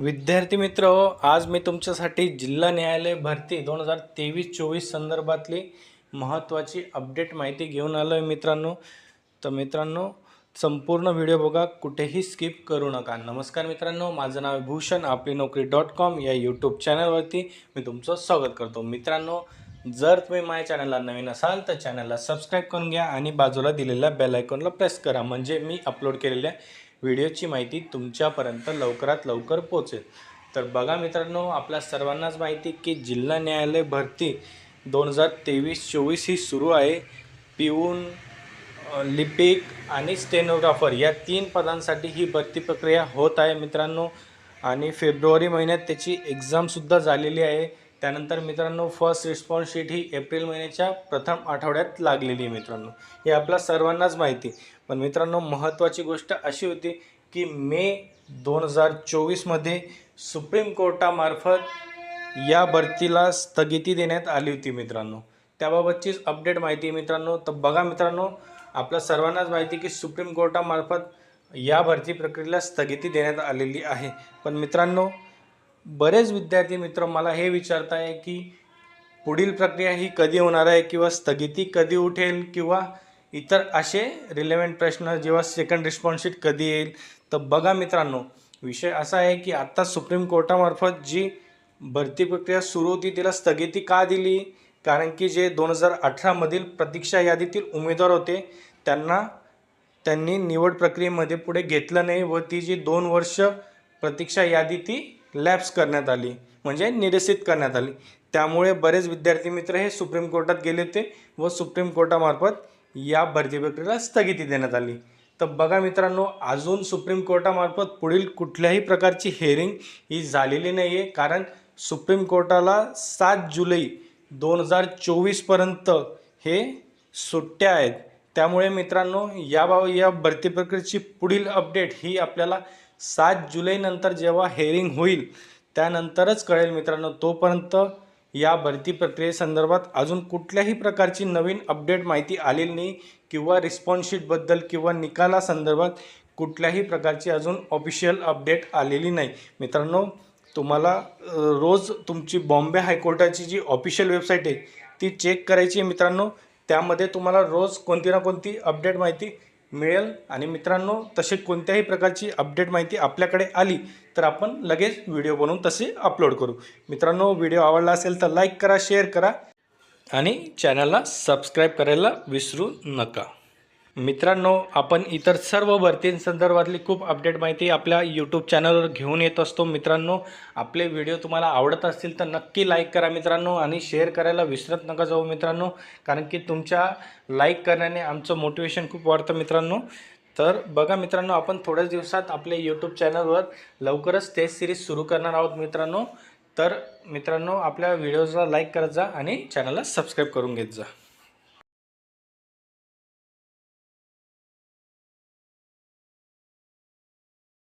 विद्यार्थी मित्र आज मी तुमच्यासाठी जिल्हा न्यायालय भरती दोन हजार तेवीस चोवीस संदर्भातली महत्त्वाची अपडेट माहिती घेऊन आलो आहे मित्रांनो. तर मित्रांनो संपूर्ण व्हिडिओ बघा कुठेही स्किप करू नका. नमस्कार मित्रांनो माझं नाव आहे भूषण आपली नोकरी डॉट कॉम या यूट्यूब चॅनलवरती मी तुमचं स्वागत करतो. मित्रांनो जर तुम्ही माझ्या चॅनलला नवीन असाल तर चॅनलला सबस्क्राईब करून घ्या आणि बाजूला दिलेल्या बेल आयकॉनला प्रेस करा. म्हणजे मी अपलोड केलेल्या व्हिडिओची माहिती तुमच्यापर्यंत लवकरात लवकर पोचेल तर बघा मित्रांनो आपल्या सर्वांनाच माहिती की जिल्हा न्यायालय भरती दोन हजार तेवीस चोवीस ही सुरू आहे. पिऊन लिपिक आणि स्टेनोग्राफर या तीन पदांसाठी ही भरती प्रक्रिया होत आहे मित्रांनो. आणि फेब्रुवारी महिन्यात त्याची एक्झामसुद्धा झालेली आहे. त्यानंतर मित्रांनो फर्स्ट रिस्पॉन्स शीट ही एप्रिल महिन्याच्या प्रथम आठवड्यात लागलेली आहे मित्रांनो. हे आपल्या सर्वांनाच माहिती पण मित्रांनो महत्त्वाची गोष्ट अशी होती की मे दोन हजार चोवीसमध्ये सुप्रीम कोर्टामार्फत या भरतीला स्थगिती देण्यात आली होती मित्रांनो. त्याबाबतचीच अपडेट माहिती आहे मित्रांनो. तर बघा मित्रांनो आपल्या सर्वांनाच माहिती की सुप्रीम कोर्टामार्फत या भरती प्रक्रियेला स्थगिती देण्यात आलेली आहे. पण मित्रांनो बरेच विद्यार्थी मित्र मला हे विचारत आहे की पुढील प्रक्रिया ही कधी होणार आहे किंवा स्थगिती कधी उठेल किंवा इतर असे रिलेव्हंट प्रश्न जेव्हा सेकंड रिस्पॉन्सशीट कधी येईल? तर बघा मित्रांनो विषय असा आहे की आत्ता सुप्रीम कोर्टामार्फत जी भरती प्रक्रिया सुरू होती तिला स्थगिती का दिली? कारण की जे दोन हजार अठरामधील प्रतीक्षा यादीतील उमेदवार होते त्यांना त्यांनी निवड प्रक्रियेमध्ये पुढे घेतलं नाही व ती जी दोन वर्ष प्रतीक्षा यादी ती लॅप्स करण्यात आली म्हणजे निरसित करण्यात आली. त्यामुळे बरेच विद्यार्थी मित्र हे सुप्रीम कोर्टात गेले होते व सुप्रीम कोर्टामार्फत या भरती प्रक्रियेला स्थगिती देण्यात आली. तर बघा मित्रांनो अजून सुप्रीम कोर्टामार्फत पुढील कुठल्याही प्रकारची हेअरिंग ही झालेली नाही आहे कारण सुप्रीम कोर्टाला सात जुलै दोन हजार चोवीसपर्यंत हे सुट्ट्या आहेत. त्यामुळे मित्रांनो याबाब या भरती प्रक्रियेची पुढील अपडेट ही आपल्याला सात जुलैनंतर जेव्हा हेअरिंग होईल त्यानंतरच कळेल मित्रांनो. तोपर्यंत या भरती प्रक्रियेसंदर्भात अजून कुठल्याही प्रकारची नवीन अपडेट माहिती आलेली नाही किंवा रिस्पॉन्सशीटबद्दल किंवा निकालासंदर्भात कुठल्याही प्रकारची अजून ऑफिशियल अपडेट आलेली नाही. मित्रांनो तुम्हाला रोज तुमची बॉम्बे हायकोर्टाची जी ऑफिशियल वेबसाईट आहे ती चेक करायची आहे मित्रांनो. त्यामध्ये तुम्हाला रोज कोणती ना कोणती अपडेट माहिती मिळेल. आणि मित्रांनो तसे कोणत्याही प्रकारची अपडेट माहिती आपल्याकडे आली तर आपण लगेच व्हिडिओ बनवून तसे अपलोड करू. मित्रांनो व्हिडिओ आवडला असेल तर लाईक करा शेअर करा आणि चॅनलला सबस्क्राईब करायला विसरू नका. मित्रांनो आपण इतर सर्व भरतींसंदर्भातली खूप अपडेट माहिती आपल्या यूट्यूब चॅनलवर घेऊन येत असतो. मित्रांनो आपले व्हिडिओ तुम्हाला आवडत असतील तर नक्की लाईक करा मित्रांनो आणि शेअर करायला विसरत नका जाऊ मित्रांनो कारण की तुमच्या लाईक करण्याने आमचं मोटिवेशन खूप वाढतं मित्रांनो. तर बघा मित्रांनो आपण थोड्याच दिवसात आपले यूट्यूब चॅनलवर लवकरच टेस्ट सिरीज सुरू करणार आहोत मित्रांनो. तर मित्रांनो आपल्या व्हिडिओजला लाईक करत जा आणि चॅनलला सबस्क्राईब करून घेत जा.